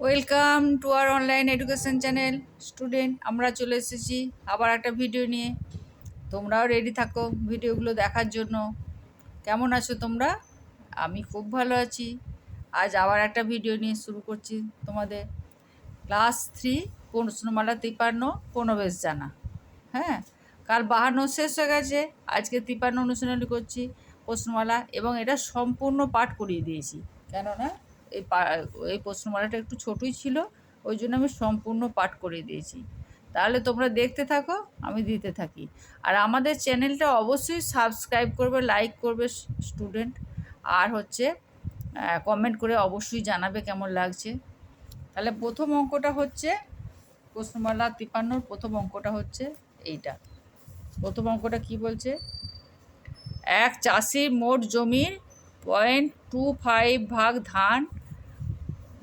Welcome to our online education channel student আমরা চলে এসেছি আবার একটা ভিডিও নিয়ে। তোমরাও রেডি থাকো ভিডিওগুলো দেখার জন্য। কেমন আছো তোমরা? আমি খুব ভালো আছি। আজ আবার একটা ভিডিও নিয়ে শুরু করছি তোমাদের। ক্লাস থ্রি প্রশ্নমালা তিপান্ন বেশ জানা। হ্যাঁ কাল বাহান্ন শেষ হয়ে গেছে। আজকে তিপান্ন অনুশীলনী করছি প্রশ্নমালা এবং এটা সম্পূর্ণ পাঠ করিয়ে দিয়েছি। কেননা এই এই প্রশ্নমালাটা একটু ছোটই ছিল, ওই জন্য আমি সম্পূর্ণ পাঠ করে দিয়েছি। তাহলে তোমরা দেখতে থাকো, আমি দিতে থাকি। আর আমাদের চ্যানেলটা অবশ্যই সাবস্ক্রাইব করবে, লাইক করবে স্টুডেন্ট। আর হচ্ছে কমেন্ট করে অবশ্যই জানাবে কেমন লাগছে। তাহলে প্রথম অঙ্কটা হচ্ছে, প্রশ্নমালা তিপান্নর প্রথম অঙ্কটা হচ্ছে এইটা। প্রথম অঙ্কটা কি বলছে? এক চাষির মোট জমির পয়েন্ট টু ফাইভ ভাগ ধান,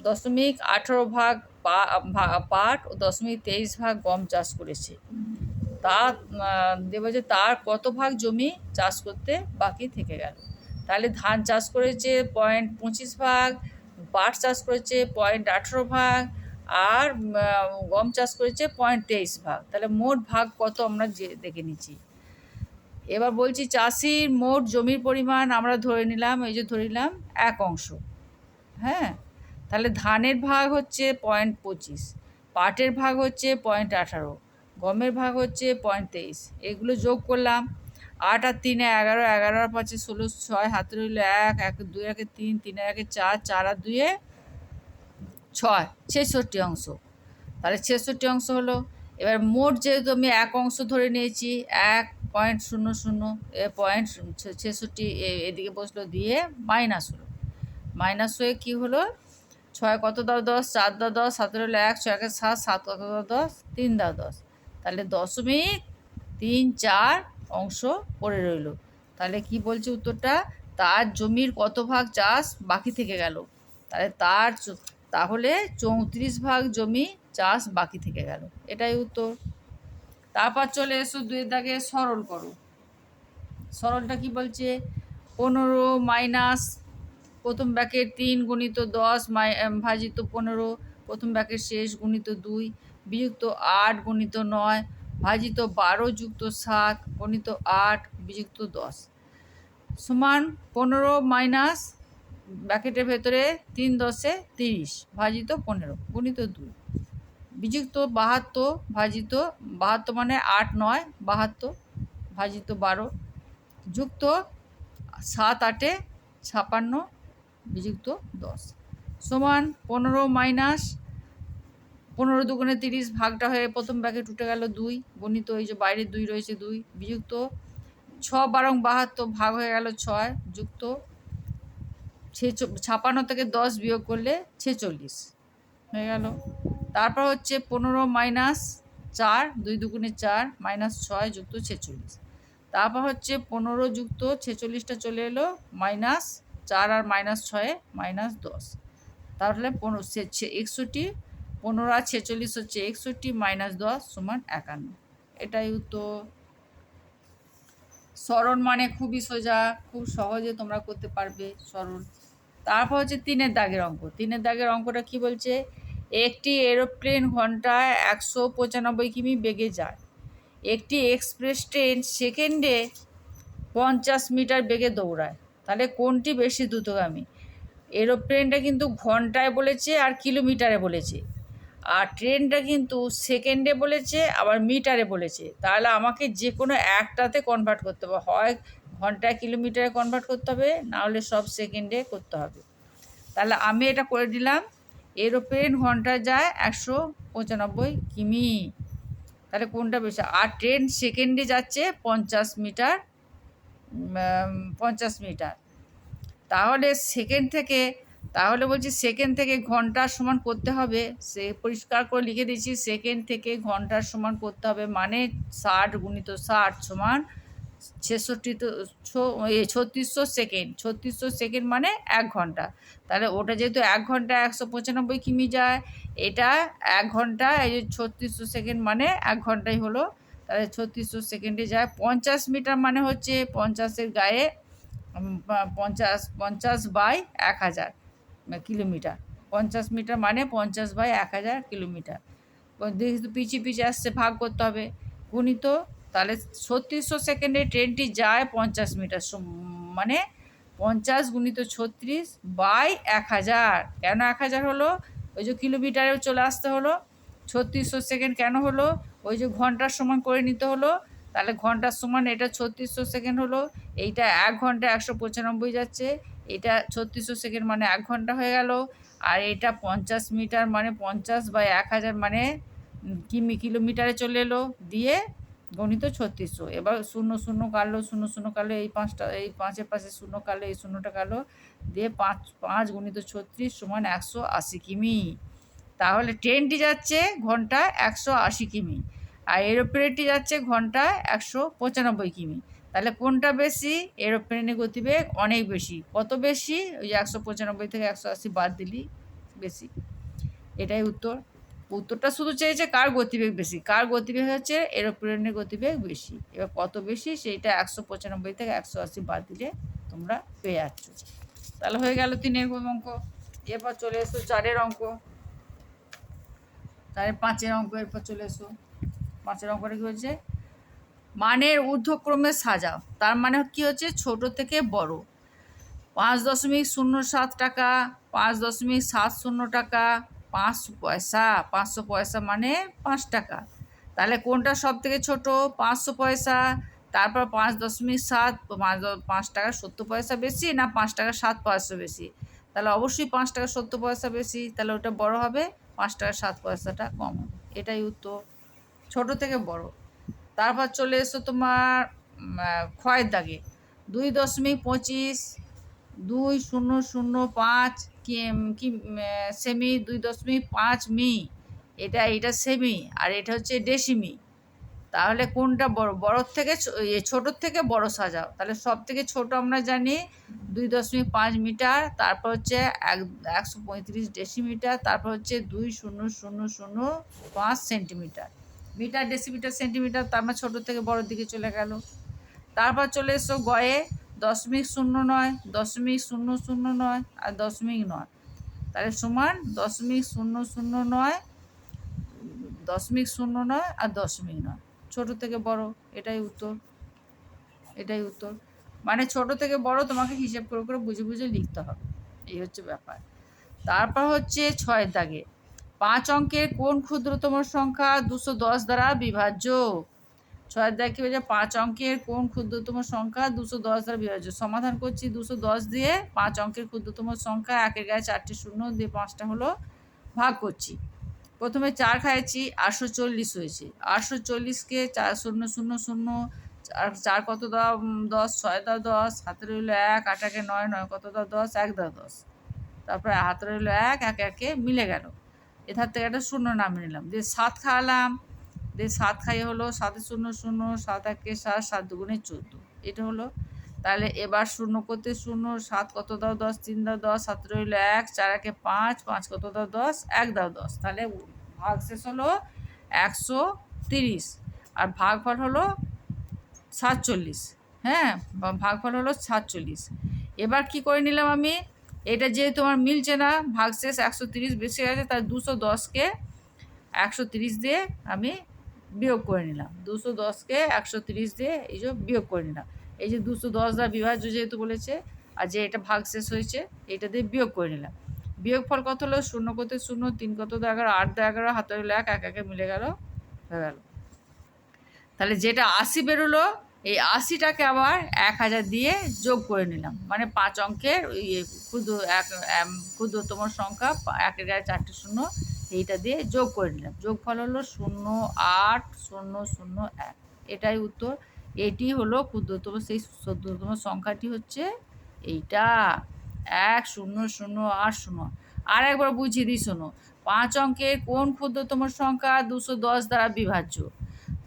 দশমিক আঠেরো ভাগ পাট ও দশমিক তেইশ ভাগ গম চাষ করেছে। তা দেব যে তার কত ভাগ জমি চাষ করতে বাকি থেকে গেল? তাহলে ধান চাষ করেছে পয়েন্ট পঁচিশ ভাগ, পাট চাষ করেছে পয়েন্ট আঠেরো ভাগ, আর গম চাষ করেছে পয়েন্ট তেইশ ভাগ। তাহলে মোট ভাগ কত আমরা যে, দেখে নিচ্ছি? এবার বলছি চাষির মোট জমির পরিমাণ আমরা ধরে নিলাম, এই যে ধরে নিলাম এক অংশ। হ্যাঁ? তাহলে ধানের ভাগ হচ্ছে পয়েন্ট পঁচিশ, পাটের ভাগ হচ্ছে পয়েন্ট আঠারো, গমের ভাগ হচ্ছে পয়েন্ট তেইশ। এগুলো যোগ করলাম, আট আর তিনে এগারো এগারো আর পাঁচে ষোলো, ছয় হাতে রইল এক এক দুই, একে তিন তিন একে চার চার আর দুইয়ে ছয়, ছেষট্টি অংশ। তাহলে ছেষট্টি অংশ হলো। এবার মোট যেহেতু আমি এক অংশ ধরে নিয়েছি, এক পয়েন্ট শূন্য শূন্য, এ পয়েন্ট ছেষট্টি এদিকে বসল, দিয়ে মাইনাস হলো। মাইনাস হয়ে কী হলো? ছয় কত দাও দশ? চার দাও দশ সাতের হলো এক, ছয় একে সাত সাত কত দাও দশ? তিন দাও দশ। তাহলে দশমিক তিন চার অংশ পড়ে রইল। তাহলে কি বলছে উত্তরটা? তার জমির কত ভাগ চাষ বাকি থেকে গেল? তাহলে তার তাহলে চৌত্রিশ ভাগ জমি চাষ বাকি থেকে গেল। এটাই উত্তর। তারপর চলে এসো দুই দাগে সরল করো। সরলটা কি বলছে? পনেরো মাইনাস প্রথম ব্যাকের তিন গুণিত দশ মাই ভাজিত পনেরো, প্রথম ব্যাকের শেষ গুণিত দুই, বিযুক্ত আট গুণিত নয়, ভাজিত বারো যুক্ত সাত, গণিত আট বিযুক্ত দশ। সমান পনেরো মাইনাস ব্যাকেটের ভেতরে তিন দশে তিরিশ, ভাজিত পনেরো, গুণিত দুই। বিযুক্ত, বাহাত্তর, ভাজিত, বাহাত্তর মানে আট, নয়, বাহাত্তর, ভাজিত বারো, যুক্ত সাত, আটে ছাপান্ন, বিযুক্ত দশ। সমান পনেরো মাইনাস পনেরো দুগুণে তিরিশ ভাগটা হয়ে প্রথম ব্যাগে টুটে গেল দুই গণিত এই যে বাইরে দুই রয়েছে দুই, বিযুক্ত ছ বারং বাহাত্তর ভাগ হয়ে গেল ছয়, যুক্ত ছাপান্ন থেকে দশ বিয়োগ করলে ছেচল্লিশ হয়ে গেল। তারপর হচ্ছে পনেরো মাইনাস চার, দুই দুগুণে চার, মাইনাস ছয় যুক্ত ছেচল্লিশ। তারপর হচ্ছে পনেরো যুক্ত ছেচল্লিশটা চলে এলো, মাইনাস চার আর মাইনাস ছয়ে, মাইনাস দশ। তাহলে পনেরো একষট্টি, পনেরো আর ছেচল্লিশ হচ্ছে একষট্টি, মাইনাস দশ সমান একান্ন। এটাই উত্তর। সরল মানে খুবই সোজা, খুব সহজে তোমরা করতে পারবে সরল তারপর হচ্ছে তিনের দাগের অঙ্ক। তিনের দাগের অঙ্কটা কি বলছে? একটি এরোপ্লেন ঘন্টায় একশো পঁচানব্বই কিমি বেগে যায়। একটি এক্সপ্রেস ট্রেন সেকেন্ডে পঞ্চাশ মিটার বেগে দৌড়ায়। তাহলে কোনটি বেশি দ্রুতগামী? এরোপ্লেনটা কিন্তু ঘন্টায় বলেছে আর কিলোমিটারে বলেছে। আর ট্রেনটা কিন্তু সেকেন্ডে বলেছে, আবার মিটারে বলেছে। তাহলে আমাকে যে কোনো একটাতে কনভার্ট করতে হবে। হয় ঘন্টায় কিলোমিটারে কনভার্ট করতে হবে, না হলে সব সেকেন্ডে করতে হবে। তাহলে আমি এটা করে দিলাম। এরোপ্লেন ঘন্টায় যায় একশো পঁচানব্বই কিমি। তাহলে কোনটা বেশি? আর ট্রেন সেকেন্ডে যাচ্ছে পঞ্চাশ মিটার পঞ্চাশ মিটার। তাহলে সেকেন্ড থেকে, তাহলে বলছি সেকেন্ড থেকে ঘণ্টার সমান করতে হবে। সে পরিষ্কার করে লিখে দিয়েছি, সেকেন্ড থেকে ঘণ্টার সমান করতে হবে। মানে ষাট গুণিত ষাট সমান ছেষট্টি তো ছত্রিশশো সেকেন্ড ছত্রিশশো সেকেন্ড মানে এক ঘণ্টা। তাহলে ওটা যেহেতু এক ঘণ্টা একশো পঁচানব্বই কিমি যায়, এটা এক ঘণ্টা, এই যে ছত্রিশশো সেকেন্ড মানে এক ঘন্টাই হলো। তাহলে ছত্রিশশো সেকেন্ডে যায় পঞ্চাশ মিটার মানে হচ্ছে পঞ্চাশের গায়ে পঞ্চাশ পঞ্চাশ বাই এক হাজার কিলোমিটার। পঞ্চাশ মিটার মানে পঞ্চাশ বাই এক হাজার কিলোমিটার। যেহেতু পিছিয়ে পিছিয়ে আসছে, ভাগ করতে হবে। গুণিত তাহলে ছত্রিশশো সেকেন্ডে ট্রেনটি যায় পঞ্চাশ মিটার মানে পঞ্চাশ গুণিত ছত্রিশ বাই এক হাজার। কেন এক হাজার হলো? ওই যে কিলোমিটারেও চলে আসতে হলো। ছত্রিশশো সেকেন্ড কেন হলো? ওই যে ঘণ্টার সমান করে নিতে হলো। তাহলে ঘণ্টার সমান এটা ছত্রিশশো সেকেন্ড হলো। এইটা এক ঘণ্টা একশো পঁচানব্বই যাচ্ছে। এটা ছত্রিশশো সেকেন্ড মানে এক ঘণ্টা হয়ে গেল। আর এটা পঞ্চাশ মিটার মানে পঞ্চাশ বাই এক হাজার মানে কিমি, কিলোমিটারে চলে এলো। দিয়ে গণিত ছত্রিশশো। এবার শূন্য শূন্য কাটলো, শূন্য শূন্য কাটলো, এই পাঁচটা, এই পাঁচের পাশে শূন্য কাটলো, এই শূন্যটা কাটলো, দিয়ে পাঁচ পাঁচ গণিত ছত্রিশ সমান একশো আশি কিমি। তাহলে ট্রেনটি যাচ্ছে ঘন্টায় একশো আশি কিমি, আর এরোপ্লেনটি যাচ্ছে ঘন্টায় একশো পঁচানব্বই কিমি। তাহলে কোনটা বেশি? এরোপ্লেনের গতিবেগ অনেক বেশি। কত বেশি? ওই একশো পঁচানব্বই থেকে একশো আশি বাদ দিলি, বেশি। এটাই উত্তর। উত্তরটা শুধু চেয়েছে কার গতিবেগ বেশি? কার গতিবেগ হচ্ছে এরোপ্লেনের গতিবেগ বেশি। এবার কত বেশি? সেইটা একশো পঁচানব্বই থেকে একশো আশি বাদ দিলে তোমরা পেয়ে যাচ্ছ। তাহলে হয়ে গেল তিনের অঙ্ক এরপর চলে এসো চারের অঙ্ক। তাহলে পাঁচের অঙ্ক, এরপর চলে এসো। পাঁচের অঙ্কটা কী হচ্ছে? মানের ঊর্ধ্বক্রমে সাজাও তার মানে কি হচ্ছে? ছোট থেকে বড়। পাঁচ দশমিক শূন্য সাত টাকা, পাঁচ দশমিক সাত শূন্য টাকা পাঁচশো পয়সা পাঁচশো পয়সা মানে পাঁচ টাকা। তাহলে কোনটা সব থেকে ছোট? পাঁচশো পয়সা, তারপর পাঁচ দশমিক সাত পাঁচ পাঁচ টাকা সত্তর পয়সা বেশি না পাঁচ টাকা সাত পয়সা বেশি? তাহলে অবশ্যই পাঁচ টাকা সত্তর পয়সা বেশি, তাহলে ওটা বড় হবে, পাঁচ টাকা সাত পয়সাটা কম হবে। এটাই উত্তর। ছোট থেকে বড়। তারপর চলে এসো তোমার ক্ষয়ের দাগে। দুই দশমিক পঁচিশ, দুই শূন্য শূন্য পাঁচ কি কি সেমি দুই দশমিক পাঁচ মি। এটা এটা সেমি আর এটা হচ্ছে ডেসিমি তাহলে কোনটা বড়? বড়োর থেকে ছোটোর থেকে বড় সাজাও। তাহলে সব থেকে ছোট আমরা জানি দুই দশমিক পাঁচ মিটার, তারপর হচ্ছে এক, একশো পঁয়ত্রিশ ডেসিমিটার তারপর হচ্ছে দুই শূন্য শূন্য শূন্য পাঁচ সেন্টিমিটার মিটার ডেসিমিটার সেন্টিমিটার তার মানে ছোটো থেকে বড়োর দিকে চলে গেল। তারপর চলে এসো গয়ে। দশমিক শূন্য নয়, দশমিক শূন্য শূন্য নয় আর দশমিক নয়। তাহলে সমান দশমিক শূন্য শূন্য নয়, দশমিক শূন্য নয় আর দশমিক নয়। ছোট থেকে বড়, এটাই উত্তর এটাই উত্তর। মানে ছোট থেকে বড় তোমাকে হিসেব করে করে বুঝে বুঝে লিখতে হবে, এই হচ্ছে ব্যাপার। তারপর হচ্ছে ছয় দাগে, পাঁচ অঙ্কের কোন ক্ষুদ্রতম সংখ্যা দুশো দশ দ্বারা বিভাজ্য? দাগে কী হয়েছে পাঁচ অঙ্কের কোন ক্ষুদ্রতম সংখ্যা দুশো দশ দ্বারা বিভাজ্য। সমাধান করছি দুশো দশ দিয়ে পাঁচ অঙ্কের ক্ষুদ্রতম সংখ্যা একের গায়ে চারটে শূন্য দিয়ে পাঁচটা হলো ভাগ করছি। প্রথমে চার খাইছি, আটশো চল্লিশ হয়েছে। আটশো চল্লিশকে চার শূন্য শূন্য শূন্য চার চার কত দাও? দশ। ছয় দাও দশ। হাতে রইল এক, আট আটাকে নয় নয় কত দাও? দশ। এক দাও দশ। তারপরে হাতে রইল এক এক একে মিলে গেল। এধার থেকে একটা শূন্য নামিয়ে নিলাম। দিয়ে সাত খাওয়ালাম। দিয়ে সাত খাই হলো, সাতে শূন্য শূন্য, সাত একে সাত সাত দুগুণে চোদ্দ। এটা হলো। তাহলে এবার শূন্য করতে শূন্য, সাত কত দাও দশ, তিন দাও দশ, সাত রইল এক, চার একে পাঁচ পাঁচ কত দাও দশ, এক দাও দশ। তাহলে ভাগ শেষ হলো একশো তিরিশ। আর ভাগফল হলো সাতচল্লিশ। হ্যাঁ বা- ভাগফল হলো সাতচল্লিশ। এবার কি করে নিলাম আমি? এটা যেহেতু আমার মিলছে না ভাগশেষ একশো তিরিশ বেশি গেছে তার দুশো দশকে একশো তিরিশ দিয়ে আমি বিয়োগ করে নিলাম। দুশো দশকে একশো তিরিশ দিয়ে এই যে বিয়োগ করে নিলাম। এই যে দুশো দশ দ্বারা বিভাজ্য যেহেতু বলেছে, আর যে এটা ভাগ শেষ হয়েছে, এটা দিয়ে বিয়োগ করে নিলাম। বিয়োগ ফল কত হলো? শূন্য কত শূন্য, তিন কত দু এগারো, আট দু এগারো, হাতে হলো এক এক, একে মিলে গেল, হয়ে গেল। তাহলে যেটা আশি বেরোলো, এই আশিটাকে আবার এক হাজার দিয়ে যোগ করে নিলাম। মানে পাঁচ অঙ্কের ক্ষুদ্র এক ক্ষুদ্রতম সংখ্যা, একের গায়ে চারটে শূন্য এইটা দিয়ে যোগ করে নিলাম। যোগফল হলো শূন্য আট, শূন্য শূন্য এক। এটাই উত্তর। এটি হলো ক্ষুদ্রতম সেই ক্ষুদ্রতম সংখ্যাটি হচ্ছে এইটা। এক, শূন্য শূন্য, আট, শূন্য। আর একবার বুঝিয়ে দিই, শোনো। পাঁচ অঙ্কের কোন ক্ষুদ্রতম সংখ্যা দুশো দশ দ্বারা বিভাজ্য?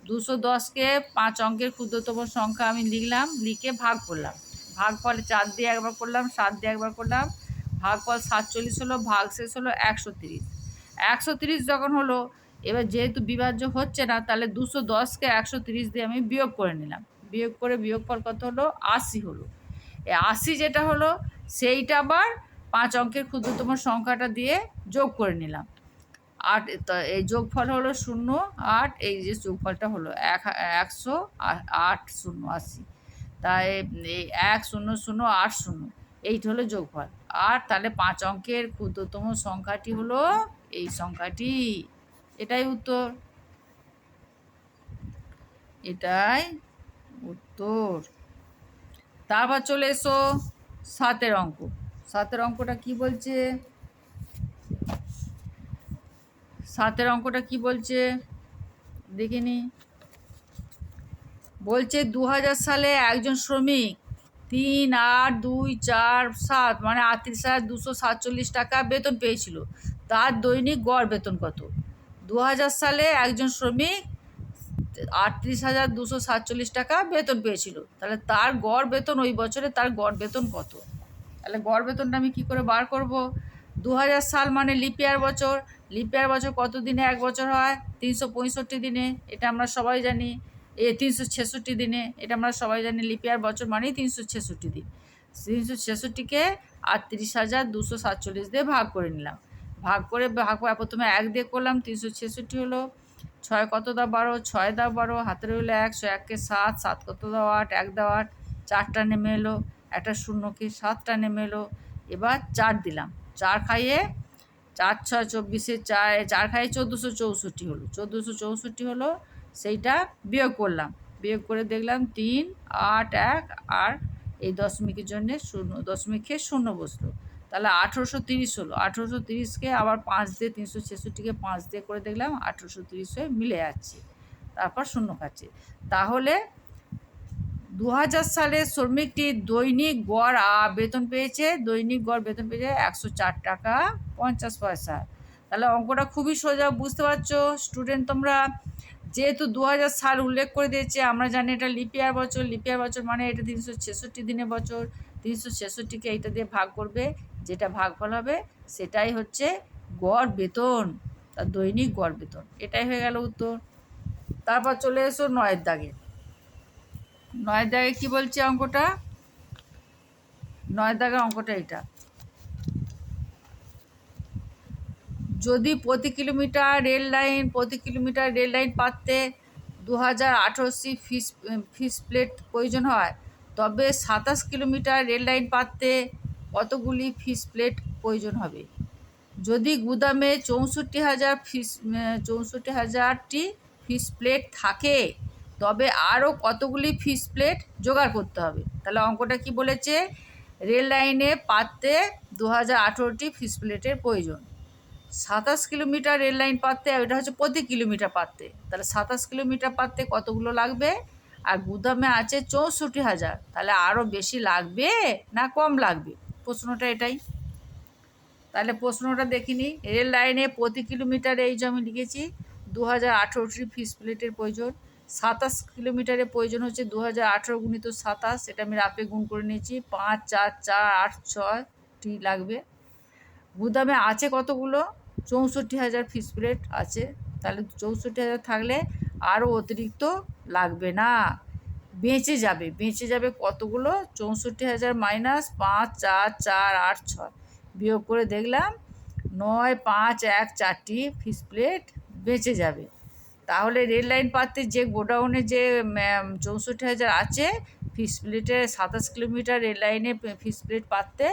দুশো দশকে পাঁচ অঙ্কের ক্ষুদ্রতম সংখ্যা আমি লিখলাম, লিখে ভাগ করলাম। ভাগ ফলে চার দিয়ে একবার করলাম, সাত দিয়ে একবার করলাম। ভাগ ফল সাতচল্লিশ হলো ভাগ শেষ হলো একশো তিরিশ। একশো তিরিশ যখন হলো, এবার যেহেতু বিভাজ্য হচ্ছে না, তাহলে দুশো দশকে একশো তিরিশ দিয়ে আমি বিয়োগ করে নিলাম। বিয়োগ করে বিয়োগ ফল কত হলো? আশি হলো। এ আশি যেটা হলো, সেইটা আবার পাঁচ অঙ্কের ক্ষুদ্রতম সংখ্যাটা দিয়ে যোগ করে নিলাম। আট এই যোগফল হলো শূন্য, আট, এই যে যোগফলটা হলো এক, একশো আট শূন্য আশি। তাই এই এক শূন্য শূন্য, আট শূন্য, এইটা হলো যোগফল। আর তাহলে পাঁচ অঙ্কের ক্ষুদ্রতম সংখ্যাটি হলো এই সংখ্যাটি? এটাই উত্তর। এটাই উত্তর। তারপর চলে এসো সাতের অঙ্ক। সাতের অঙ্কটা কি বলছে? সাতের অঙ্কটা কি বলছে? দেখিনি বলছে দু হাজার সালে একজন শ্রমিক তিন আট দুই চার সাত মানে আটত্রিশ হাজার দুশো সাতচল্লিশ টাকা বেতন পেয়েছিল। তার দৈনিক গড় বেতন কত? দু হাজার সালে একজন শ্রমিক আটত্রিশ হাজার দুশো সাতচল্লিশ টাকা বেতন পেয়েছিল। তাহলে তার গড় বেতন ওই বছরে তার গড় বেতন কত? তাহলে গড় বেতনটা আমি কি করে বার করব? দু হাজার সাল মানে লিপিয়ার বছর। লিপিয়ার বছর কত দিনে এক বছর হয়। তিনশো পঁয়ষট্টি দিনে। এটা আমরা সবাই জানি। এ, তিনশো ছেষট্টি দিনে। এটা আমরা সবাই জানি। লিপিয়ার বছর মানেই তিনশো ছেষট্টি দিন। তিনশো ছেষট্টিকে আটত্রিশ হাজার দুশো সাতচল্লিশ দিয়ে ভাগ করে নিলাম। ভাগ করে ভাগ করে, প্রথমে এক দিয়ে করলাম, তিনশো ছেষট্টি হলো, ছয় কত দাও বারো, ছয় দাও বারো, হাতের হইল একশো এককে সাত সাত কত দাও আট, এক দাও আট, চারটা নেমে এলো, একটা শূন্যকে সাতটা নেমে এলো, এবার চার দিলাম, চার খাইয়ে চার ছয় চব্বিশে চার চার খাইয়ে চোদ্দোশো চৌষট্টি হলো, চোদ্দোশো চৌষট্টি হলো, সেইটা বিয়োগ করলাম, বিয়োগ করে দেখলাম তিন, আট, এক, আর এই দশমিকের জন্যে শূন্য, দশমিকে শূন্য বসল। তাহলে আঠেরোশো তিরিশ হলো। আঠেরোশো তিরিশকে আবার পাঁচ দিয়ে তিনশো ছেষট্টিকে পাঁচ দিয়ে করে দেখলাম আঠেরোশো তিরিশ হয়ে মিলে যাচ্ছে। তারপর শূন্য খাচ্ছে। তাহলে দু হাজার সালে শ্রমিকটি দৈনিক গড় বেতন পেয়েছে। দৈনিক গড় বেতন পেয়েছে একশো চার টাকা পঞ্চাশ পয়সা। তাহলে অঙ্কটা খুবই সোজা, বুঝতে পারছ? স্টুডেন্ট তোমরা, যেহেতু দু হাজার সাল উল্লেখ করে দিয়েছে, আমরা জানি এটা লিপিয়ার বছর। লিপিয়ার বছর মানে এটা তিনশো ছেষট্টি দিনের বছর। তিনশো ছেষট্টিকে এইটা দিয়ে ভাগ করবে। যেটা ভাগফল হবে সেটাই হচ্ছে গড় বেতন তার দৈনিক গড় বেতন, এটাই হয়ে গেল উত্তর। তারপর চলে এসো নয়ের দাগে। নয়ের দাগে কি বলছে অঙ্কটা? নয়ের দাগের অঙ্কটা এটা যদি প্রতি কিলোমিটার রেল লাইন, প্রতি কিলোমিটার রেল লাইন পাততে দু হাজার আঠারোশি ফিস ফিস প্লেট প্রয়োজন হয়, তবে সাতাশ কিলোমিটার রেল লাইন পাততে কতগুলি ফিস প্লেট প্রয়োজন হবে? যদি গুদামে চৌষট্টি হাজার ফিস চৌষট্টি হাজারটি ফিস প্লেট থাকে, তবে আরও কতগুলি ফিস প্লেট জোগাড় করতে হবে? তাহলে অঙ্কটা কি বলেছে? রেল লাইনে পাততে দু হাজার আঠেরোটি ফিস প্লেটের প্রয়োজন। সাতাশ কিলোমিটার রেল লাইন পাততে এটা হচ্ছে প্রতি কিলোমিটার পাততে তাহলে সাতাশ কিলোমিটার পাততে কতগুলো লাগবে? আর গুদামে আছে চৌষট্টি হাজার। তাহলে আরও বেশি লাগবে না কম লাগবে? প্রশ্নটা এটাই। তাহলে প্রশ্নটা দেখিনি রেল লাইনে প্রতি কিলোমিটারে এই আমি লিখেছি দু হাজার আঠেরোটি ফিস প্লেটের প্রয়োজন। সাতাশ কিলোমিটারের প্রয়োজন হচ্ছে দু হাজার আঠেরো গুণিত সাতাশ এটা আমি রাপে গুণ করে নিয়েছি। পাঁচ, চার চার, আট ছয়টি লাগবে। গুদামে আছে কতগুলো? চৌষট্টি হাজার ফিস প্লেট আছে। তাহলে চৌষট্টি হাজার থাকলে আরও অতিরিক্ত লাগবে না। বেঁচে যাবে বেঁচে যাবে কতগুলো? চৌষট্টি হাজার মাইনাস পাঁচ, চার চার, আট, ছয়। বিয়োগ করে দেখলাম নয়, পাঁচ, এক, চারটি ফিস প্লেট বেঁচে যাবে। তাহলে রেল লাইন পাততে যে গোডাউনে যে চৌষট্টি হাজার আছে ফিস প্লেটে সাতাশ কিলোমিটার রেল লাইনে ফিস প্লেট পাততে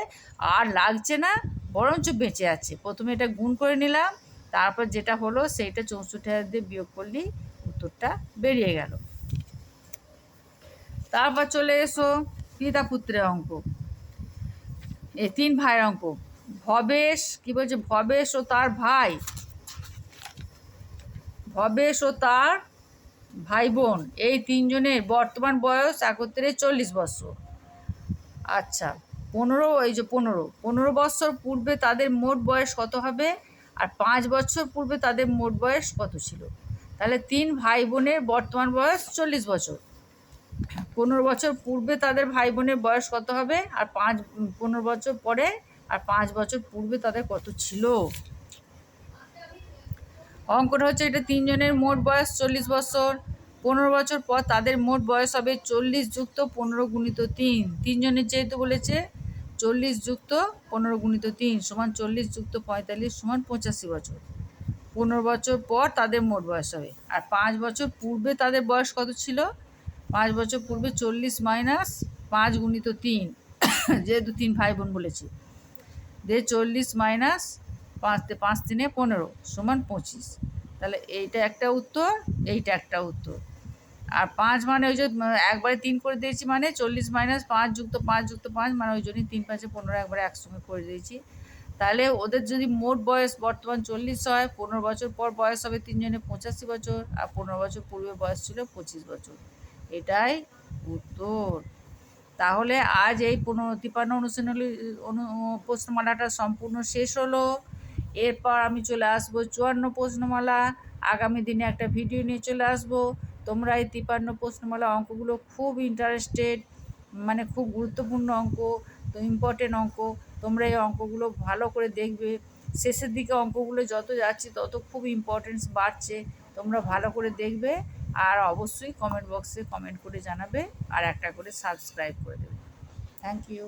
আর লাগছে না, বরঞ্চ বেঁচে আছে। প্রথমে এটা গুণ করে নিলাম, তারপর যেটা হলো সেইটা চৌষট্টি হাজার দিয়ে বিয়োগ করলেই উত্তরটা বেরিয়ে গেল। তারপর চলে এসো পিতা পুত্রের অঙ্ক। এ তিন ভাইয়ের অঙ্ক। ভবেশ, কি বলছে? ভবেশ ও তার ভাই। ভবেশ ও তার ভাই বোন। এই তিনজনের বর্তমান বয়স একত্রে চল্লিশ বছর। আচ্ছা পনেরো, এই যে পনেরো। পনেরো বছর পূর্বে তাদের মোট বয়স কত হবে? আর পাঁচ বছর পূর্বে তাদের মোট বয়স কত ছিল? তাহলে তিন ভাই বোনের বর্তমান বয়স চল্লিশ বছর। পনেরো বছর পূর্বে তাদের ভাই বোনের বয়স কত হবে? আর পাঁচ, পনেরো বছর পরে আর পাঁচ বছর পূর্বে তাদের কত ছিল? অঙ্কটা হচ্ছে এটা তিনজনের মোট বয়স চল্লিশ বছর। পনেরো বছর পর তাদের মোট বয়স হবে চল্লিশ যুক্ত পনেরো গুণিত তিন। তিনজনের যেহেতু বলেছে, চল্লিশ যুক্ত পনেরো গুণিত তিন সমান চল্লিশ যুক্ত পঁয়তাল্লিশ সমান পঁচাশি বছর। পনেরো বছর পর তাদের মোট বয়স হবে। আর পাঁচ বছর পূর্বে তাদের বয়স কত ছিল? পাঁচ বছর পূর্বে চল্লিশ মাইনাস পাঁচ গুণিত তিন, যেহেতু তিন ভাই বোন বলেছি। দিয়ে চল্লিশ মাইনাস পাঁচ পাঁচ তিনে পনেরো সমান পঁচিশ। তাহলে এইটা একটা উত্তর, এইটা একটা উত্তর। আর পাঁচ মানে ওই যে একবারে তিন করে দিয়েছি মানে চল্লিশ মাইনাস পাঁচ যুক্ত পাঁচ যুক্ত পাঁচ মানে ওই জন্যই তিন পাঁচে পনেরো একবারে একসঙ্গে করে দিয়েছি। তাহলে ওদের যদি মোট বয়স বর্তমান চল্লিশ হয়, পনেরো বছর পর বয়স হবে তিনজনে পঁচাশি বছর, আর পনেরো বছর পূর্বে বয়স ছিল পঁচিশ বছর। এটাই উত্তর। তাহলে আজ এই পনেরো অনুশীলনী, অনু, প্রশ্নমালাটা সম্পূর্ণ শেষ হলো। এরপর আমি চলে আসব চুয়ান্ন প্রশ্নমালা। আগামী দিনে একটা ভিডিও নিয়ে চলে আসব। তোমরা এই তিপান্ন প্রশ্নমালা অঙ্কগুলো খুব ইন্টারেস্টেড মানে খুব গুরুত্বপূর্ণ অঙ্ক তো ইম্পর্টেন্ট অঙ্ক, তোমরা এই অঙ্কগুলো ভালো করে দেখবে। শেষের দিকে অঙ্কগুলো যত যাচ্ছে তত খুব ইম্পর্টেন্স বাড়ছে, তোমরা ভালো করে দেখবে। আর অবশ্যই কমেন্ট বক্সে কমেন্ট করে জানাবে আর একটা করে সাবস্ক্রাইব করে দেবে। Thank you